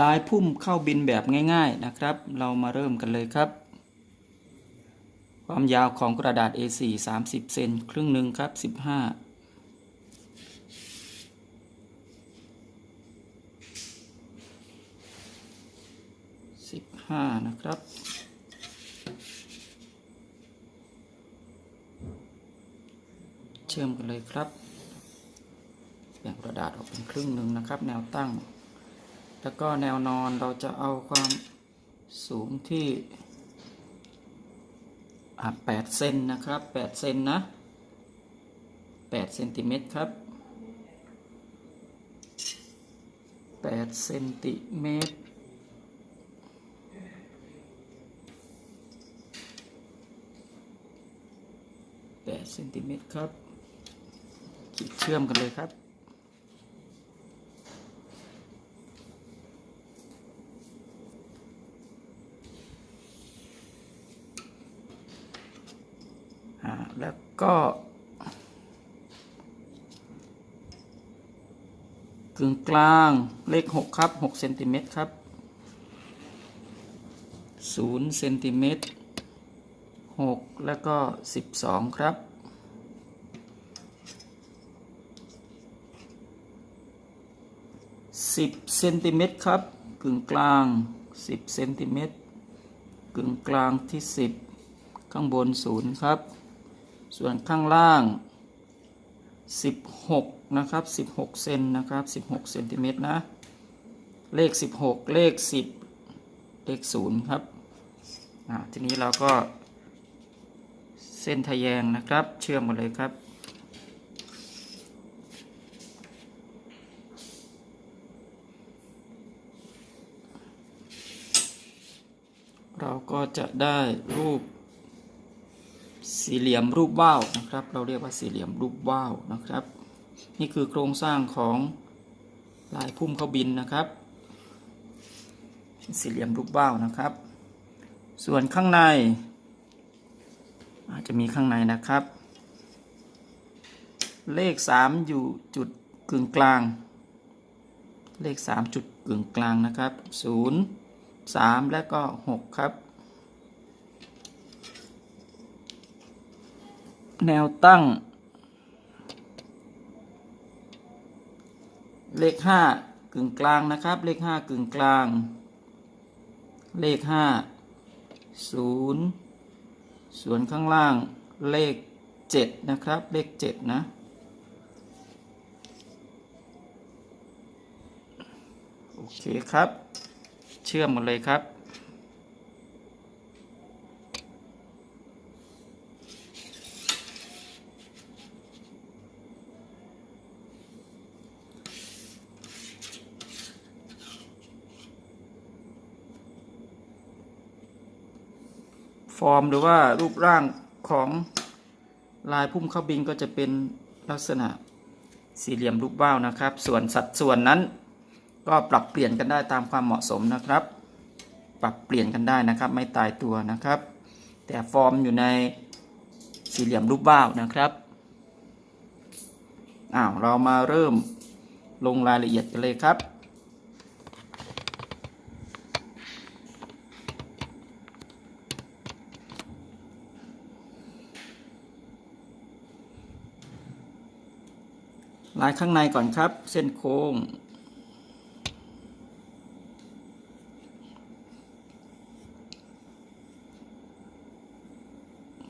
ลายพุ่มเข้าบินแบบง่ายๆนะครับ เรามาเริ่มกันเลยครับ ความยาวของกระดาษ A4 30 เซนครึ่งหนึ่งครับ 15 15นะครับ เชื่อมกันเลยครับ แบ่งกระดาษออกเป็นครึ่งหนึ่งนะครับ แนวตั้ง แล้วก็แนวนอนเราจะเอาความสูงที่อะ8เซนนะครับ8เซนนะ8เซนติเมตรครับ8เซนติเมตร8เซนติเมตรครับขีดเชื่อมกันเลยครับ แล้วก็กึ่งกลางเลขหกครับหกเซนติเมตรครับศูนย์เซนติเมตรหกแล้วก็สิบสองครับสิบเซนติเมตรครับกึ่งกลางสิบเซนติเมตรกึ่งกลางที่สิบข้างบนศูนย์ครับ ส่วนข้างล่าง 16 นะครับ 16 เซนนะครับ 16 เซนติเมตรนะ เลข 16 เลข 10 เลข 0 ครับอ่าทีนี้เราก็เส้นทะแยงนะครับ เชื่อมกันเลยครับเราก็จะได้รูป สี่เหลี่ยมรูปว่าวนะครับ เราเรียกว่าสี่เหลี่ยมรูปว่าวนะครับ นี่คือโครงสร้างของลายพุ่มเข้าบินนะครับสี่เหลี่ยมรูปว่าวนะครับ ส่วนข้างใน อาจจะมีข้างในนะครับ เลข 3 อยู่จุดกึ่งกลาง เลข 3 จุดกึ่งกลางนะครับ 0 3 และก็ 6 ครับ แนวตั้ง เลขห้ากึ่งกลางนะครับ เลขห้ากึ่งกลาง เลขห้าศูนย์ส่วนข้างล่างเลขเจ็ดนะครับ เลขเจ็ดนะโอเคครับ เชื่อมกันเลยครับ ฟอร์มหรือว่ารูปร่างของลายพุ่มข้าบินก็จะเป็นลักษณะสี่เหลี่ยมรูปว่าวนะครับ ส่วนสัดส่วนนั้นก็ปรับเปลี่ยนกันได้ตามความเหมาะสมนะครับ ปรับเปลี่ยนกันได้นะครับ ไม่ตายตัวนะครับ แต่ฟอร์มอยู่ในสี่เหลี่ยมรูปว่าวนะครับอ้าวเรามาเริ่มลงรายละเอียดกันเลยครับ ลายข้างในก่อนครับ เส้นโค้ง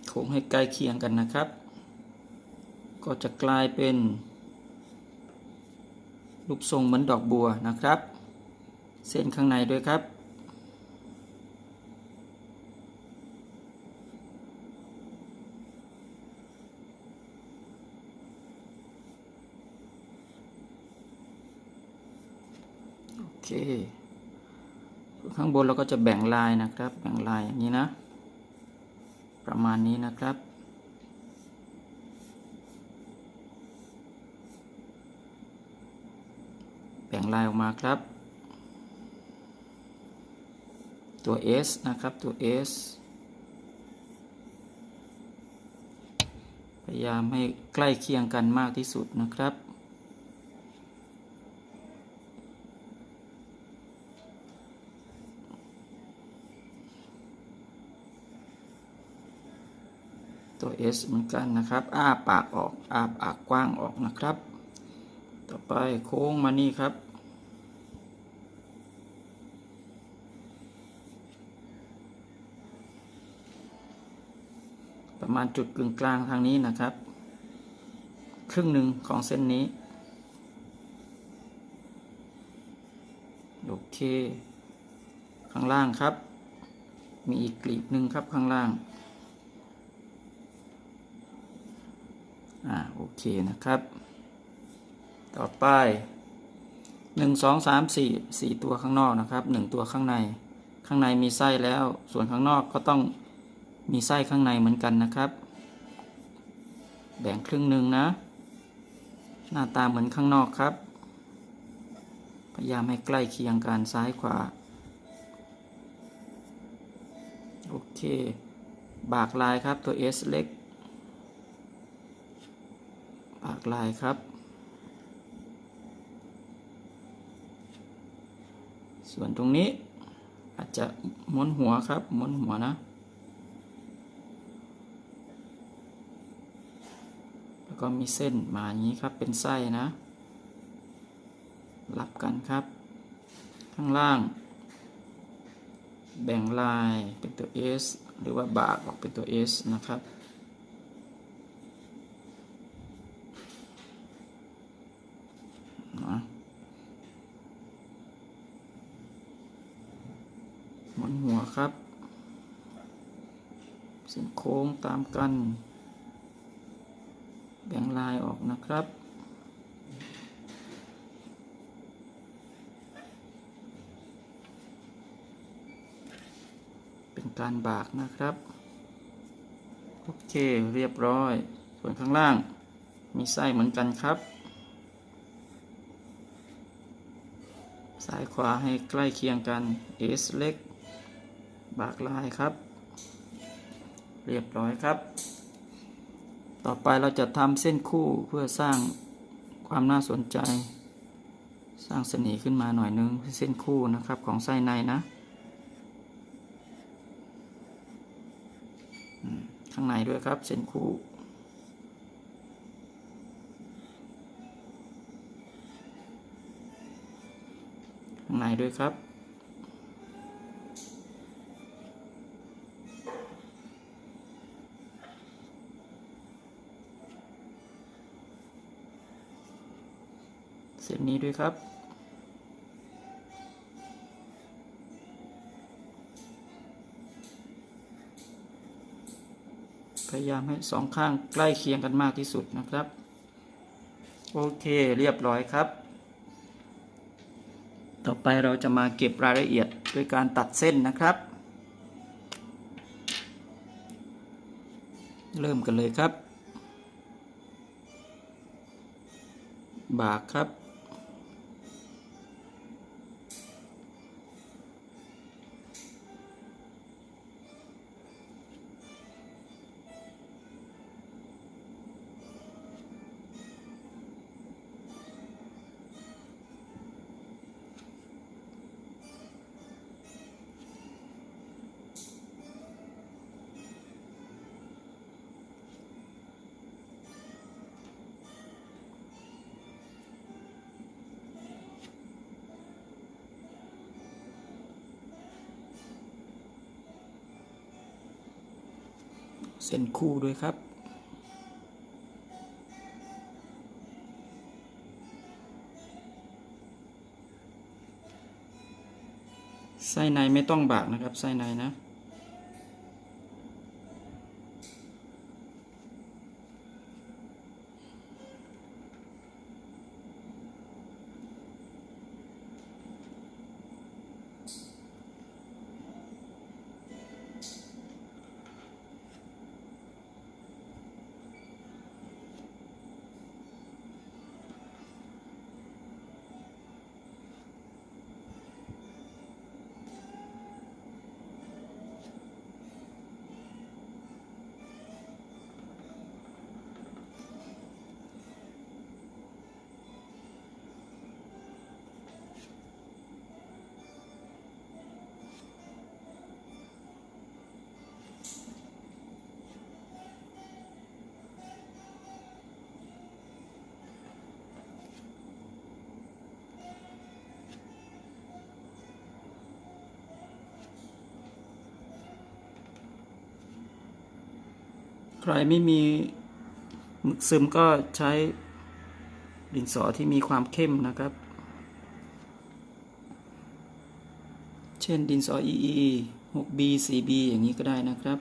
โค้งให้ใกล้เคียงกันนะครับ ก็จะกลายเป็น รูปทรงเหมือนดอกบัวนะครับ เส้นข้างในด้วยครับ เค ข้างบนเราก็จะแบ่งลายนะครับ แบ่งลายอย่างนี้นะ ประมาณนี้นะครับ แบ่งลายออกมาครับ ตัว S นะครับ ตัว S พยายามให้ใกล้เคียงกันมากที่สุดนะครับ ตัว S เหมือนกันนะครับ อ้าปากออก อ้าปากกว้างออกนะครับ ต่อไปโค้งมานี่ครับ ประมาณจุดกึ่งกลางทางนี้นะครับ ครึ่งหนึ่งของเส้นนี้ โอเค ข้างล่างครับ มีอีกกลีบหนึ่งครับข้างล่าง อ่า โอ เคนะครับ ต่อไปหนึ่งสองสามสี่สี่ตัวข้างนอกนะครับหนึ่งตัวข้างใน ข้างในมีไส้แล้ว ส่วนข้างนอกก็ต้องมีไส้ข้างในเหมือนกันนะครับ แบ่งครึ่งหนึ่งนะ หน้าตาเหมือนข้างนอกครับ พยายามให้ใกล้เคียงกันซ้ายขวา โอเค บากลายครับตัว S เล็ก บากลายครับ ส่วนตรงนี้อาจจะม้วนหัวครับม้วนหัวนะ แล้วก็มีเส้นมาอย่างนี้ครับเป็นไส้นะ รับกันครับ ข้างล่าง แบ่งลายเป็นตัว S หรือว่าบากออกเป็นตัว S นะครับ นะหมุ นหัวครับเส้นโค้งตามกัน แบ่งลายออกนะครับ เป็นการบากนะครับ โอเคเรียบร้อย ส่วนข้างล่างมีไส้เหมือนกันครับ ซ้ายขวาให้ใกล้เคียงกัน S เล็ก บากลายครับ เรียบร้อยครับ ต่อไปเราจะทำเส้นคู่เพื่อสร้างความน่าสนใจ สร้างเสน่ห์ขึ้นมาหน่อยนึงเส้นคู่นะครับของไส้ในนะ ข้างในด้วยครับเส้นคู่ข้างในด้วยครับ เส้นนี้ ด้วยครับ พยายามให้สองข้างใกล้เคียงกันมากที่สุดนะครับ โอเคเรียบร้อยครับ ต่อไปเราจะมาเก็บรายละเอียดด้วยการตัดเส้นนะครับ เริ่มกันเลยครับ บากครับ เส้นคู่ด้วยครับ ไส้ในไม่ต้องบากนะครับ ไส้ในนะ ใครไม่มีหมึกซึมก็ใช้ดินสอที่มีความเข้มนะครับ เช่นดินสอ EE 6B 4B อย่างนี้ก็ได้นะครับ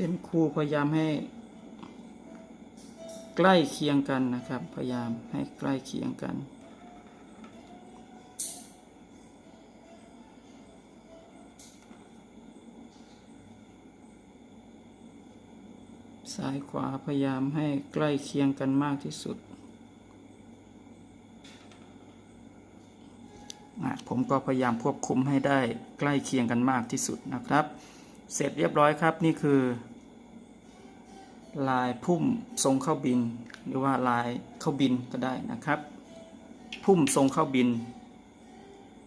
ส้นคู่พยายามให้ ใกล้เคียงกันนะครับ พยายามให้ใกล้เคียงกัน ซ้ายขวาพยายามให้ใกล้เคียงกันมากที่สุดผมก็พยายามควบคุมให้ได้ใกล้เคียงกันมากที่สุดนะครับ เสร็จเรียบร้อยครับนี่คือ ลายพุ่มทรงเข้าบิน หรือว่าลายเข้าบินก็ได้นะครับ พุ่มทรงเข้าบิน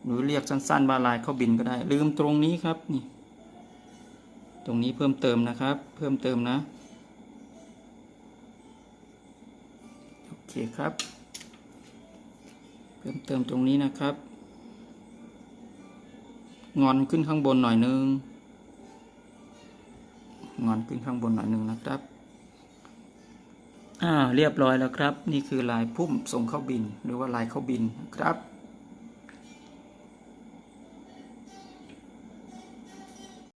หรือเรียกสั้นๆว่าลายเข้าบินก็ได้ ลืมตรงนี้ครับนี่ตรงนี้เพิ่มเติมนะครับ เพิ่มเติมนะโอเคครับ เพิ่มเติมตรงนี้นะครับ งอนขึ้นข้างบนหน่อยนึง งอนขึ้นข้างบนหน่อยหนึ่งนะครับอ่าเรียบร้อยแล้วครับ นี่คือลายพุ่มทรงเข้าบิน หรือว่าลายเข้าบินนะครับ